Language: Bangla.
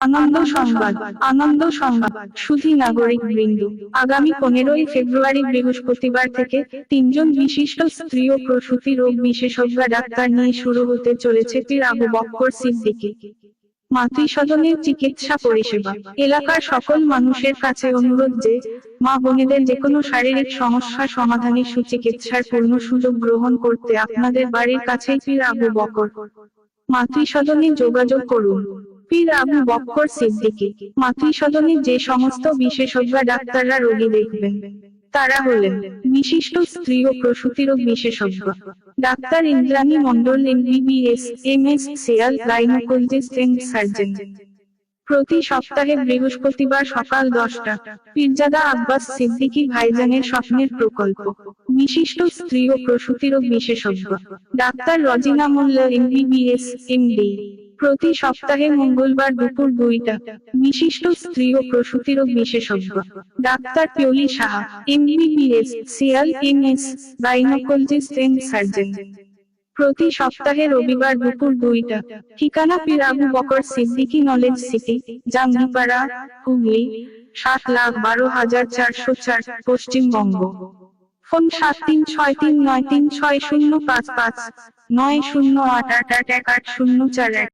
আনন্দ সংবাদ আনন্দ সংবাদ সুধী নাগরিক বৃন্দ। আগামী পনেরোই ফেব্রুয়ারি বৃহস্পতিবার থেকে তিনজন বিশিষ্ট স্ত্রী ও প্রসূতি রোগ বিশেষজ্ঞ ডাক্তার নিয়ে শুরু হতে চলেছে পীর আবু বক্কর সিদ্দিকী। মাতৃসদনের চিকিৎসা পরিষেবা। এলাকার সকল মানুষের কাছে অনুরোধ যে মা বোনেদের যে কোনো শারীরিক সমস্যা সমাধানে সুচিকিৎসার পূর্ণ সুযোগ গ্রহণ করতে আপনাদের বাড়ির কাছেই পীর আবু বকর মাতৃসদনে যোগাযোগ করুন। পীর আবু বক্কর মাতৃসদনে যে সমস্ত বিশেষজ্ঞ ডাক্তাররা রোগী দেখবেন, তারা হলেন বিশিষ্ট স্ত্রী ও বিশেষজ্ঞ। Doctor Indrani Mondal MBBS M S সিয়াল gynaecologist and surgeon. প্রতি সপ্তাহে বৃহস্পতিবার সকাল দশটা, পীরজাদা আব্বাস সিদ্দিকী ভাইজানের স্বপ্নের প্রকল্প। বিশিষ্ট স্ত্রী ও প্রসূতি রোগ বিশেষজ্ঞ। Doctor Rajina Molla, MBBS, MD. প্রতি সপ্তাহে মঙ্গলবার দুপুর দুইটা, বিশিষ্ট স্ত্রী ও প্রসূতি রোগ বিশেষজ্ঞ, ডাক্তার পিওলি সাহা, এমবিবিএস সিয়াল এমএস গাইনোকোলজিস্ট এন্ড সার্জন প্রতি সপ্তাহে রবিবার দুপুর দুইটা, ঠিকানা পীর আবু বকর সিদ্দিকী নলেজ সিটি জাঙ্গিপাড়া হুগলি, সাত লাখ বারো হাজার চারশো চার, পশ্চিমবঙ্গ। ফোন সাত তিন ছয় তিন নয় তিন ছয় শূন্য পাঁচ পাঁচ, নয় শূন্য আট আট আট এক আট শূন্য চার এক।